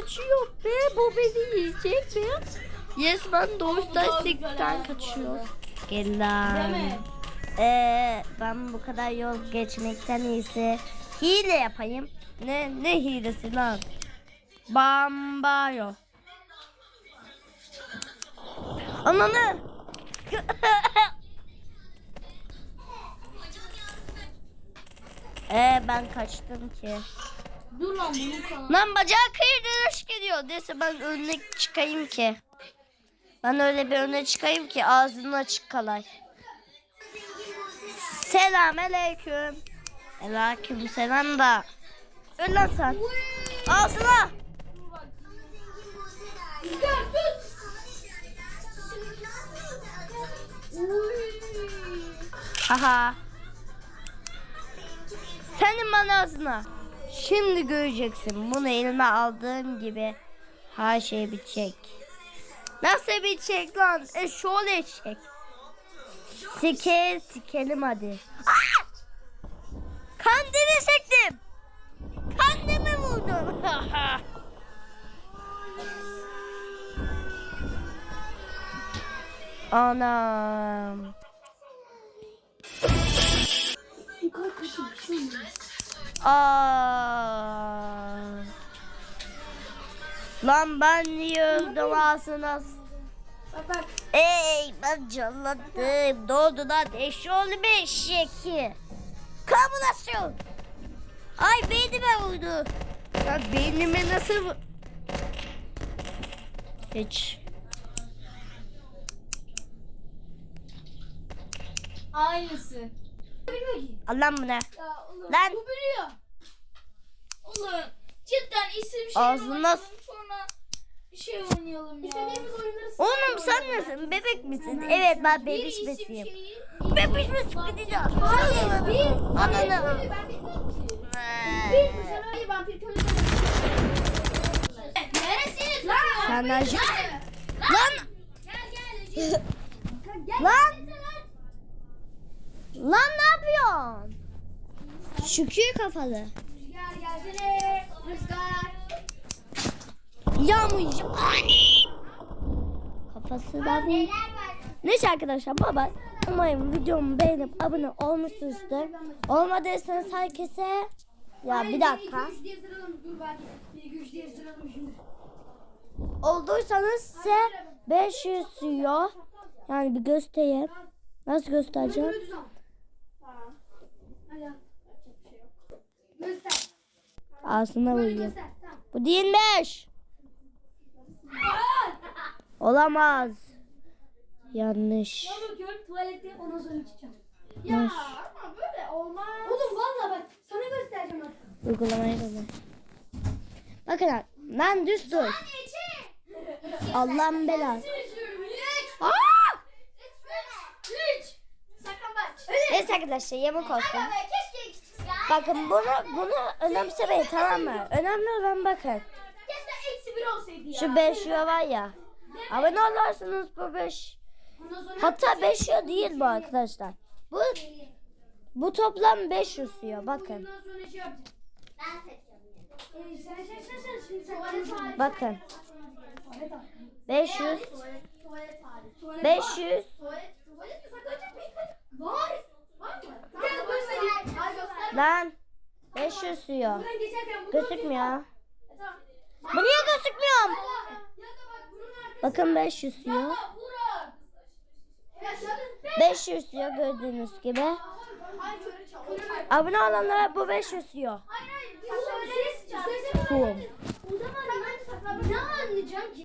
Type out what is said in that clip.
kaçıyor be. Bu beni yiyecek mi? Yes ben Doğuş'tan sikten kaçıyor. Gel lan. Ee, ben bu kadar yol geçmekten iyisi hile yapayım. Ne ne hilesi lan? Bambayo. Ananı. ee ben kaçtım ki. Dur lan bunu kal. Lan bacağı kıyırmış gidiyor. Neyse ben önüne çıkayım ki. Ben öyle bir öne çıkayım ki ağzını açık kalay. Selam aleyküm. Aleyküm selam da. Öl lan sen. Ağzına. Haha. Senin bana ağzına. Şimdi göreceksin. Bunu elime aldığım gibi her şey bitecek. Nasıl bitecek lan? Eşoğlu eşek. Sike sikelim hadi. Aa! Kandemi sektim. Kandemi vurdum. Anam. Yukarı kaçın bir şey olmaz. Aa. Lan ben niye öldüm? Bak bak. Ey ben canlandım. Ne oldu lan? Eşoğlu bir eşek. Kabulasyон. Ay beynime vurdu. Lan beynime nasıl Hiç. Aynısı. Al lan bunu. Ya oğlum. Lan. Bu biliyor. Oğlum. Cidden isim şey Ağzına sonra bir şey oynayalım ya. İstediğimiz oyunları Oğlum sen nesin? Bebek misin? Evet ben bebiş misiyim? Bebiş misin? Gideceğim. Hayır bir. Ananı. Ben bilmiyorum ki. Bir güzel hayır vampir köyü. Neresiniz lan? Sen Lan. Lan! Gel gel. Gel. Lan! Lan ne yapıyorsun? Şükür kafalı. Rüzgar gelsene. Rüzgar. Yağmur ani. Kafası da bu. Neyse arkadaşlar baba. Umarım videomu beğenip abone olmuşsunuzdur. Olmadıysanız herkese ya bir dakika. Olduysanız size 500 diyor. Yani bir göstereyim. Nasıl göstereceğim? Böyle düz al. Tamam. Hadi. Yapacak bir şey yok. Göster. Vuruyor. göster. Tamam. Bu değilmiş. Olamaz. Yanlış. Ne bakıyorum tuvalette ondan sonra çıkacağım. Ya ama böyle olmaz. Oğlum valla bak sana göstereceğim bak. Uygulamayı da ver. Bakın lan düz dur. İçi. Allah'ın belası. Aa! Üç. Sakın bak. Neyse arkadaşlar yemek olsun. Aga be keşke ikisi ya. Bakın bunu bunu önemsemeyin tamam mı? Önemli olan bakın. Şu 5 euro var ya. Abone olursunuz bu 5. Ondan sonra Hatta 5 euro değil bu arkadaşlar. Bu bu toplam 500 euro bakın. Ondan sonra şey yapacağım. Ben seçeceğim. Ee. Bakın. Tuvalet hariç. 500 Tuvalet tuvalet hariç. Tuvalet 500 Tuvalet tuvalet mi saklanacak mı? Var. Var mı? Gel göstereyim. Ay göster. Lan 500 euro. Buradan geçerken bunu Gözükmüyor. E. Bu niye gözükmüyor? Bakın 500 euro. Ya Burak. Ya şöyle. 500 euro gördüğünüz gibi. Abone olanlara bu 500 euro. Hayır hayır. Biz söyleriz. Saklanmak. Ne anlayacağım ki?